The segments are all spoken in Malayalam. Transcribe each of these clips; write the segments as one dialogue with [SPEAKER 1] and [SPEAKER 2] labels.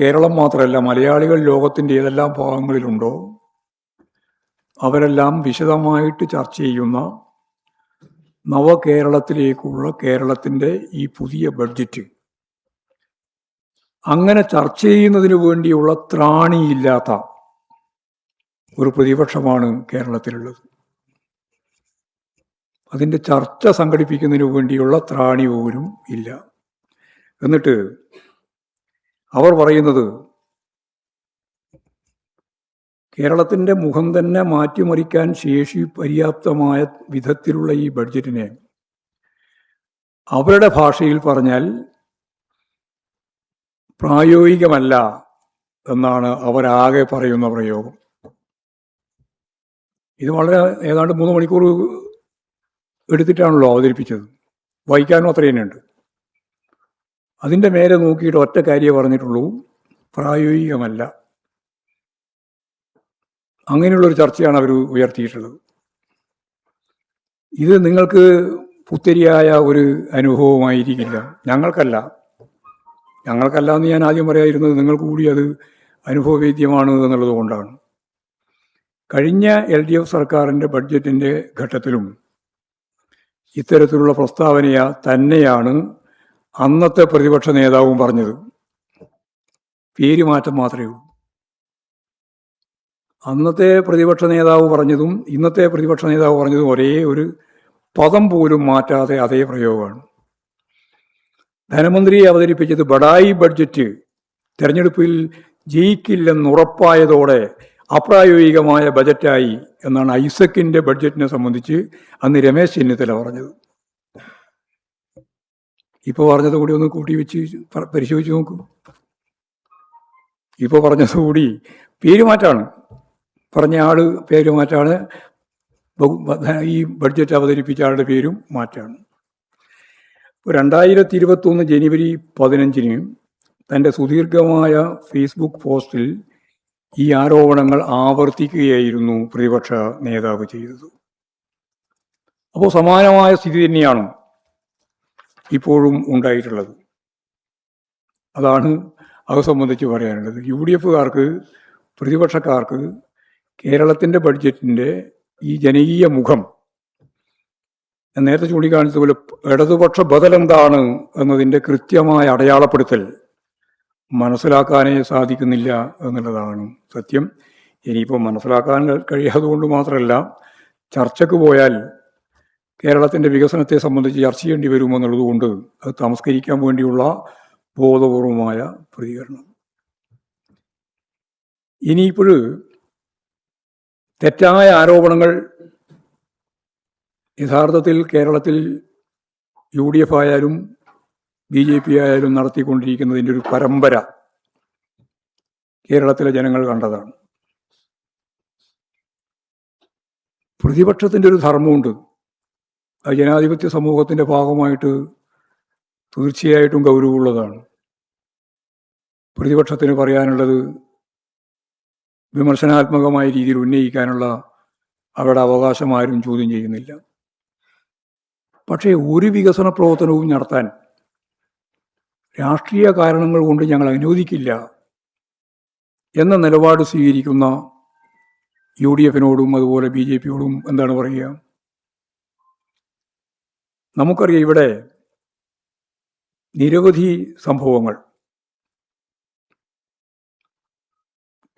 [SPEAKER 1] കേരളം മാത്രമല്ല മലയാളികൾ ലോകത്തിന്റെ ഏതെല്ലാം ഭാഗങ്ങളിലുണ്ടോ അവരെല്ലാം വിശദമായിട്ട് ചർച്ച ചെയ്യുന്ന നവകേരളത്തിലേക്കുള്ള കേരളത്തിന്റെ ഈ പുതിയ ബഡ്ജറ്റ്. അങ്ങനെ ചർച്ച ചെയ്യുന്നതിന് വേണ്ടിയുള്ള ത്രാണിയില്ലാത്ത ഒരു പ്രതിപക്ഷമാണ് കേരളത്തിലുള്ളത്. അതിന്റെ ചർച്ച സംഘടിപ്പിക്കുന്നതിന് വേണ്ടിയുള്ള ത്രാണി പോലും ഇല്ല. എന്നിട്ട് അവർ പറയുന്നത് കേരളത്തിന്റെ മുഖം തന്നെ മാറ്റിമറിക്കാൻ ശേഷി പര്യാപ്തമായ വിധത്തിലുള്ള ഈ ബഡ്ജറ്റിനെ അവരുടെ ഭാഷയിൽ പറഞ്ഞാൽ പ്രായോഗികമല്ല എന്നാണ് അവരാകെ പറയുന്ന പ്രയോഗം. ഇത് വളരെ ഏതാണ്ട് മൂന്ന് മണിക്കൂർ എടുത്തിട്ടാണല്ലോ അവതരിപ്പിച്ചത്. വായിക്കാനും അത്ര തന്നെയുണ്ട്. അതിന്റെ മേലെ നോക്കിയിട്ട് ഒറ്റ കാര്യമേ പറഞ്ഞിട്ടുള്ളൂ. പ്രായോഗികമല്ല. അങ്ങനെയുള്ളൊരു ചർച്ചയാണ് അവർ ഉയർത്തിയിട്ടുള്ളത്. ഇത് നിങ്ങൾക്ക് പുത്തരിയായ ഒരു അനുഭവമായിരിക്കില്ല. ഞങ്ങൾക്കല്ല. ഞങ്ങൾക്കല്ല എന്ന് ഞാൻ ആദ്യം പറയാതിരുന്നത് നിങ്ങൾക്ക് കൂടി അത് അനുഭവവേദ്യമാണ് എന്നുള്ളത് കൊണ്ടാണ്. കഴിഞ്ഞ എൽ ഡി എഫ് സർക്കാരിന്റെ ബഡ്ജറ്റിന്റെ ഘട്ടത്തിലും ഇത്തരത്തിലുള്ള പ്രസ്താവനയ തന്നെയാണ് അന്നത്തെ പ്രതിപക്ഷ നേതാവും പറഞ്ഞത്. പേര് മാറ്റം മാത്രമേ ഉള്ളൂ. അന്നത്തെ പ്രതിപക്ഷ നേതാവ് പറഞ്ഞതും ഇന്നത്തെ പ്രതിപക്ഷ നേതാവ് പറഞ്ഞതും ഒരേ ഒരു പദം പോലും മാറ്റാതെ അതേ പ്രയോഗമാണ്. ധനമന്ത്രിയെ അവതരിപ്പിച്ചത് ബഡായി ബഡ്ജറ്റ് തെരഞ്ഞെടുപ്പിൽ ജയിക്കില്ലെന്ന് ഉറപ്പായതോടെ അപ്രായോഗികമായ ബജറ്റായി എന്നാണ് ഐസക്കിന്റെ ബഡ്ജറ്റിനെ സംബന്ധിച്ച് അന്ന് രമേശ് ചെന്നിത്തല പറഞ്ഞത്. ഇപ്പൊ പറഞ്ഞത് കൂടി ഒന്ന് കൂട്ടി വെച്ച് പരിശോധിച്ച് നോക്കൂ. ഇപ്പൊ പറഞ്ഞത് കൂടി പേരുമാറ്റാണ് പറഞ്ഞ ആൾ പേരുമാറ്റാണ്. ഈ ബഡ്ജറ്റ് അവതരിപ്പിച്ച ആളുടെ പേരും മാറ്റാണ്. രണ്ടായിരത്തി ഇരുപത്തി ഒന്ന് ജനുവരി പതിനഞ്ചിന് തന്റെ സുദീർഘമായ ഫേസ്ബുക്ക് പോസ്റ്റിൽ ഈ ആരോപണങ്ങൾ ആവർത്തിക്കുകയായിരുന്നു പ്രതിപക്ഷ നേതാവ് ചെയ്തത്. അപ്പോൾ സമാനമായ സ്ഥിതി തന്നെയാണ്. ഇപ്പോഴും ഉണ്ടായിട്ടുള്ളത്. അതാണ് അത് സംബന്ധിച്ച് പറയാനുള്ളത്. യു ഡി എഫുകാർക്ക് പ്രതിപക്ഷക്കാർക്ക് കേരളത്തിന്റെ ബഡ്ജറ്റിന്റെ ഈ ജനകീയ മുഖം നേരത്തെ ചൂണ്ടിക്കാണിച്ചതുപോലെ ഇടതുപക്ഷ ബദൽ എന്താണ് എന്നതിന്റെ കൃത്യമായ അടയാളപ്പെടുത്തൽ മനസ്സിലാക്കാനേ സാധിക്കുന്നില്ല എന്നുള്ളതാണ് സത്യം. ഇനിയിപ്പോൾ മനസ്സിലാക്കാൻ കഴിയാതെ കൊണ്ട് മാത്രമല്ല ചർച്ചയ്ക്ക് പോയാൽ കേരളത്തിന്റെ വികസനത്തെ സംബന്ധിച്ച് ചർച്ച ചെയ്യേണ്ടി വരുമെന്നുള്ളതുകൊണ്ട് അത് തമസ്കരിക്കാൻ വേണ്ടിയുള്ള ബോധപൂർവമായ പ്രതികരണം. ഇനിയിപ്പോൾ തെറ്റായ ആരോപണങ്ങൾ യഥാർത്ഥത്തിൽ കേരളത്തിൽ യു ഡി എഫ് ആയാലും ബി ജെ പി ആയാലും നടത്തിക്കൊണ്ടിരിക്കുന്നതിന്റെ ഒരു പരമ്പര കേരളത്തിലെ ജനങ്ങൾ കണ്ടതാണ്. പ്രതിപക്ഷത്തിന്റെ ഒരു ധർമ്മമുണ്ട്. ജനാധിപത്യ സമൂഹത്തിന്റെ ഭാഗമായിട്ട് തീർച്ചയായിട്ടും ഗൗരവമുള്ളതാണ്. പ്രതിപക്ഷത്തിന് പറയാനുള്ളത് വിമർശനാത്മകമായ രീതിയിൽ ഉന്നയിക്കാനുള്ള അവരുടെ അവകാശം ആരും ചോദ്യം ചെയ്യുന്നില്ല. പക്ഷേ ഒരു വികസന പ്രവർത്തനവും നടത്താൻ രാഷ്ട്രീയ കാരണങ്ങൾ കൊണ്ട് ഞങ്ങൾ അനുവദിക്കില്ല എന്ന നിലപാട് സ്വീകരിക്കുന്ന യു ഡി എഫിനോടും അതുപോലെ ബി ജെ പിയോടും എന്താണ് പറയുക? നമുക്കറിയാം ഇവിടെ നിരവധി സംഭവങ്ങൾ.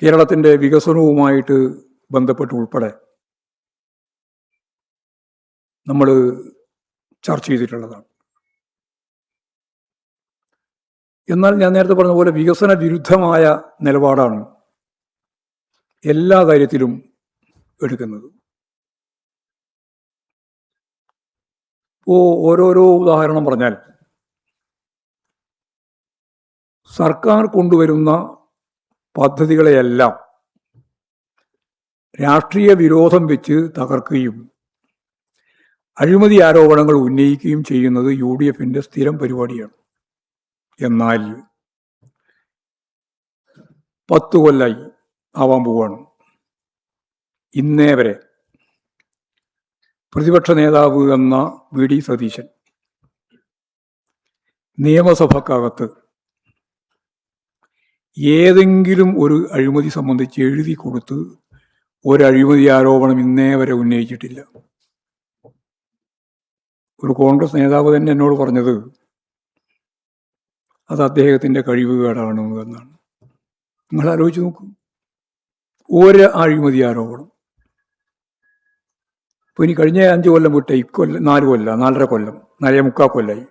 [SPEAKER 1] കേരളത്തിന്റെ വികസനവുമായിട്ട് ബന്ധപ്പെട്ട് ഉൾപ്പെടെ നമ്മൾ ചർച്ച ചെയ്തിട്ടുള്ളതാണ്. എന്നാൽ ഞാൻ നേരത്തെ പറഞ്ഞ പോലെ വികസന വിരുദ്ധമായ നിലപാടാണ് എല്ലാ കാര്യത്തിലും എടുക്കുന്നത്. ഓരോരോ ഉദാഹരണം പറഞ്ഞാൽ സർക്കാർ കൊണ്ടുവരുന്ന പദ്ധതികളെയെല്ലാം രാഷ്ട്രീയ വിരോധം വെച്ച് തകർക്കുകയും അഴിമതി ആരോപണങ്ങൾ ഉന്നയിക്കുകയും ചെയ്യുന്നത് യു ഡി എഫിന്റെ സ്ഥിരം പരിപാടിയാണ്. എന്നാൽ പത്ത് കൊല്ലായി ആവാൻ പോവാണ്. ഇന്നേ വരെ പ്രതിപക്ഷ നേതാവ് എന്ന വി. ഡി. സതീശൻ. നിയമസഭക്കകത്ത് ഏതെങ്കിലും ഒരു അഴിമതി സംബന്ധിച്ച് എഴുതി കൊടുത്ത് ഒരു അഴിമതി ആരോപണം ഇന്നേ വരെ ഉന്നയിച്ചിട്ടില്ല. ഒരു കോൺഗ്രസ് നേതാവ് തന്നെ എന്നോട് പറഞ്ഞത് അത് അദ്ദേഹത്തിന്റെ കഴിവുകേടാണ് എന്നാണ് നിങ്ങൾ ആലോചിച്ച് നോക്കൂ. ഒരു അഴിമതി ആരോപണം. ഇപ്പൊ ഇനി കഴിഞ്ഞ അഞ്ച് കൊല്ലം വിട്ട് ഇക്കൊല്ലം നാല് കൊല്ലം നാലര കൊല്ലം നാലേ മുക്കാൽ കൊല്ലായി.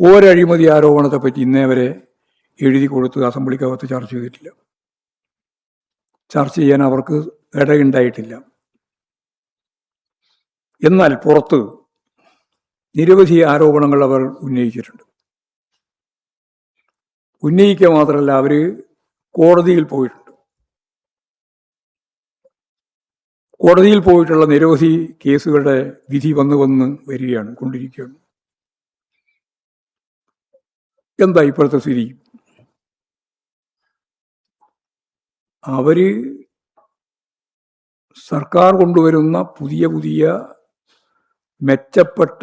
[SPEAKER 1] ഒരഴിമതി ആരോപണത്തെ പറ്റി ഇന്നേ വരെ എഴുതി കൊടുത്ത് അസംബ്ലിക്കകത്ത് ചർച്ച ചെയ്തിട്ടില്ല. ചർച്ച ചെയ്യാൻ അവർക്ക് ഇടയുണ്ടായിട്ടില്ല. എന്നാൽ പുറത്ത് നിരവധി ആരോപണങ്ങൾ അവർ ഉന്നയിച്ചിട്ടുണ്ട്. ഉന്നയിക്കുക മാത്രമല്ല അവർ കോടതിയിൽ പോയിട്ടുണ്ട്. കോടതിയിൽ പോയിട്ടുള്ള നിരവധി കേസുകളുടെ വിധി വന്നു വന്ന് വരികയാണ് കൊണ്ടിരിക്കുകയാണ്. എന്താ ഇപ്പോഴത്തെ സ്ഥിതി? അവർ സർക്കാർ കൊണ്ടുവരുന്ന പുതിയ പുതിയ മെച്ചപ്പെട്ട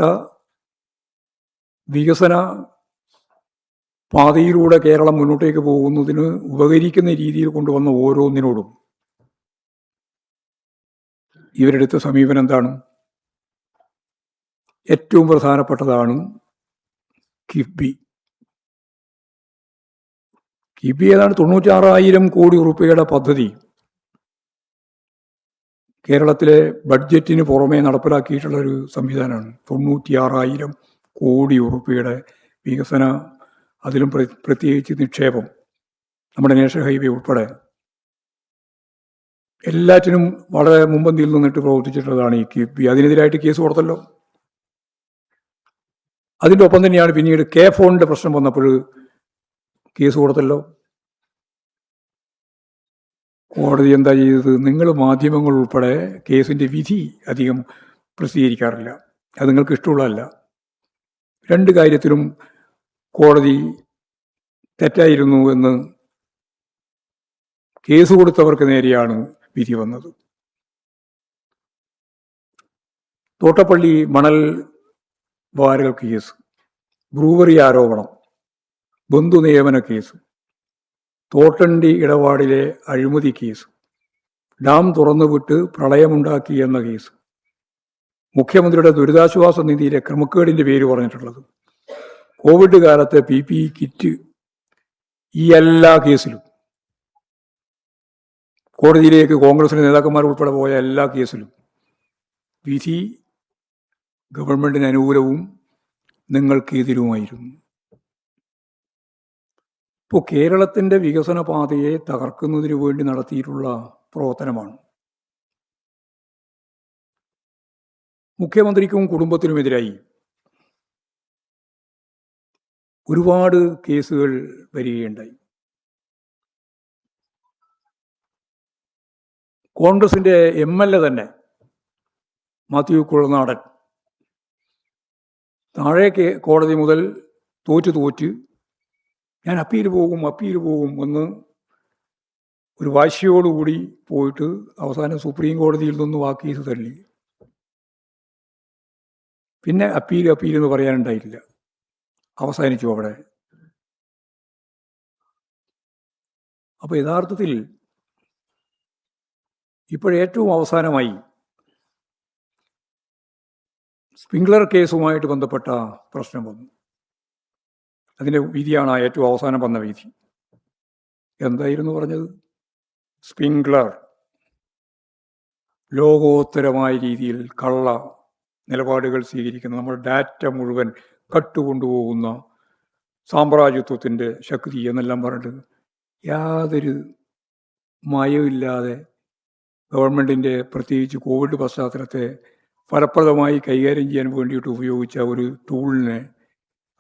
[SPEAKER 1] വികസന പാതയിലൂടെ കേരളം മുന്നോട്ടേക്ക് പോകുന്നതിന് ഉപകരിക്കുന്ന രീതിയിൽ കൊണ്ടുവന്ന ഓരോന്നിനോടും ഇവരെടുത്ത സമീപനം എന്താണ്? ഏറ്റവും പ്രധാനപ്പെട്ടതാണ് കിഫ്ബി. കിഫ്ബി ഏതാണ്? തൊണ്ണൂറ്റാറായിരം കോടി റുപ്യയുടെ പദ്ധതി. കേരളത്തിലെ ബഡ്ജറ്റിന് പുറമേ നടപ്പിലാക്കിയിട്ടുള്ള ഒരു സംവിധാനമാണ്. തൊണ്ണൂറ്റിയാറായിരം കോടി ഉറുപ്പിയുടെ വികസന അതിലും പ്ര- പ്രത്യേകിച്ച് നിക്ഷേപം. നമ്മുടെ നേഷണൽ ഹൈവേ ഉൾപ്പെടെ. എല്ലാറ്റിനും വളരെ മുമ്പന്തിയിൽ നിന്നിട്ട് പ്രവർത്തിച്ചിട്ടുള്ളതാണ് ഈ കിഫ്ബി അതിനെതിരായിട്ട് കേസ് കൊടുത്തല്ലോ. അതിന്റെ ഒപ്പം തന്നെയാണ് പിന്നീട് കെ ഫോണിന്റെ പ്രശ്നം വന്നപ്പോൾ കേസ് കൊടുത്തല്ലോ. കോടതി എന്താ ചെയ്തത്? നിങ്ങൾ മാധ്യമങ്ങൾ ഉൾപ്പെടെ കേസിന്റെ വിധി അധികം പ്രസിദ്ധീകരിക്കാറില്ല. അത് നിങ്ങൾക്ക് ഇഷ്ടമുള്ളതല്ല. രണ്ട് കാര്യത്തിലും കോടതി തെറ്റായിരുന്നു എന്ന് കേസ് കൊടുത്തവർക്ക് നേരെയാണ് വിധി വന്നത്. തോട്ടപ്പള്ളി മണൽ വാരൽ കേസ്. ബ്രൂവറി ആരോപണം. ബന്ധു നിയമന കേസ്. തോട്ടണ്ടി ഇടപാടിലെ അഴിമതി കേസ്. ഡാം തുറന്നുവിട്ട് പ്രളയമുണ്ടാക്കി എന്ന കേസ്. മുഖ്യമന്ത്രിയുടെ ദുരിതാശ്വാസ നിധിയിലെ ക്രമക്കേടിന്റെ പേര് പറഞ്ഞിട്ടുള്ളത്. കോവിഡ് കാലത്തെ പി പി കിറ്റ് ഈ എല്ലാ കേസിലും കോടതിയിലേക്ക് കോൺഗ്രസിലെ നേതാക്കന്മാർ ഉൾപ്പെടെ പോയ എല്ലാ കേസിലും വിധി ഗവൺമെന്റിന് അനുകൂലവും നിങ്ങൾക്കെതിരുമായിരുന്നു. ഇപ്പോൾ കേരളത്തിന്റെ വികസന പാതയെ തകർക്കുന്നതിന് വേണ്ടി നടത്തിയിട്ടുള്ള പ്രവർത്തനമാണ്. മുഖ്യമന്ത്രിക്കും കുടുംബത്തിനുമെതിരായി ഒരുപാട് കേസുകൾ വരികയുണ്ടായി. കോൺഗ്രസിന്റെ എം എൽ എ തന്നെ മാത്യു കുളനാടൻ. താഴേക്ക് കോടതി മുതൽ തോറ്റു തോറ്റ് ഞാൻ അപ്പീൽ പോകും അപ്പീൽ പോകും എന്ന് ഒരു വാശിയോടുകൂടി പോയിട്ട് അവസാനം സുപ്രീം കോടതിയിൽ നിന്ന് ചെയ്ത് തള്ളി. പിന്നെ അപ്പീൽ അപ്പീൽ എന്ന് പറയാനുണ്ടായില്ല അവസാനിച്ചു അവിടെ. അപ്പൊ യഥാർത്ഥത്തിൽ ഇപ്പോഴേറ്റവും അവസാനമായി സ്പ്രിംഗ്ലർ കേസുമായിട്ട് ബന്ധപ്പെട്ട പ്രശ്നം വന്നു. അതിന്റെ വിധിയാണ് ഏറ്റവും അവസാനം വന്ന വിധി. എന്തായിരുന്നു പറഞ്ഞത്? സ്പ്രിംഗ്ലർ ലോകോത്തരമായ രീതിയിൽ കള്ള നിലപാടുകൾ സ്വീകരിക്കുന്ന നമ്മുടെ ഡാറ്റ മുഴുവൻ കട്ടുകൊണ്ടുപോകുന്ന സാമ്രാജ്യത്വത്തിന്റെ ശക്തി എന്നെല്ലാം പറഞ്ഞിട്ട് യാതൊരു മയമില്ലാതെ ഗവൺമെന്റിന്റെ പ്രത്യേകിച്ച് കോവിഡ് പശ്ചാത്തലത്തെ ഫലപ്രദമായി കൈകാര്യം ചെയ്യാൻ വേണ്ടിയിട്ട് ഉപയോഗിച്ച ഒരു ടൂളിനെ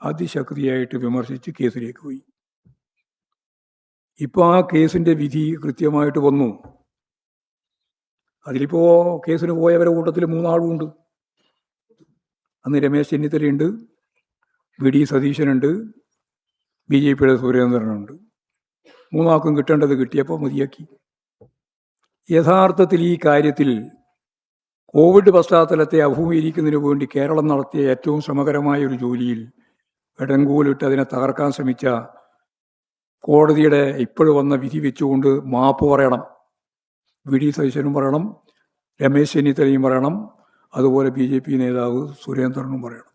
[SPEAKER 1] അതിശക്തിയായിട്ട് വിമർശിച്ച് കേസിലേക്ക് പോയി. ഇപ്പോൾ ആ കേസിന്റെ വിധി കൃത്യമായിട്ട് വന്നു. അതിലിപ്പോൾ കേസിന് പോയവരെ കൂട്ടത്തിൽ മൂന്നാളുമുണ്ട് അന്ന് രമേശ് ചെന്നിത്തലയുണ്ട് വി ഡി സതീശനുണ്ട് ബി ജെ പിയുടെ സുരേന്ദ്രനുണ്ട്. മൂന്നാൾക്കും കിട്ടേണ്ടത് കിട്ടിയപ്പോൾ മതിയാക്കി. യഥാർത്ഥത്തിൽ ഈ കാര്യത്തിൽ കോവിഡ് പശ്ചാത്തലത്തെ അഭിമുഖീകരിക്കുന്നതിന് വേണ്ടി കേരളം നടത്തിയ ഏറ്റവും ശ്രമകരമായ ഒരു ജോലിയിൽ ഇടങ്കൂലിട്ട് അതിനെ തകർക്കാൻ ശ്രമിച്ച കോടതിയുടെ ഇപ്പോഴും വന്ന വിധി വെച്ചുകൊണ്ട് മാപ്പ് പറയണം. വി. ഡി. സതീശനും പറയണം. രമേശ് ചെന്നിത്തലയും പറയണം. അതുപോലെ ബി ജെ പി നേതാവ് സുരേന്ദ്രനും പറയണം.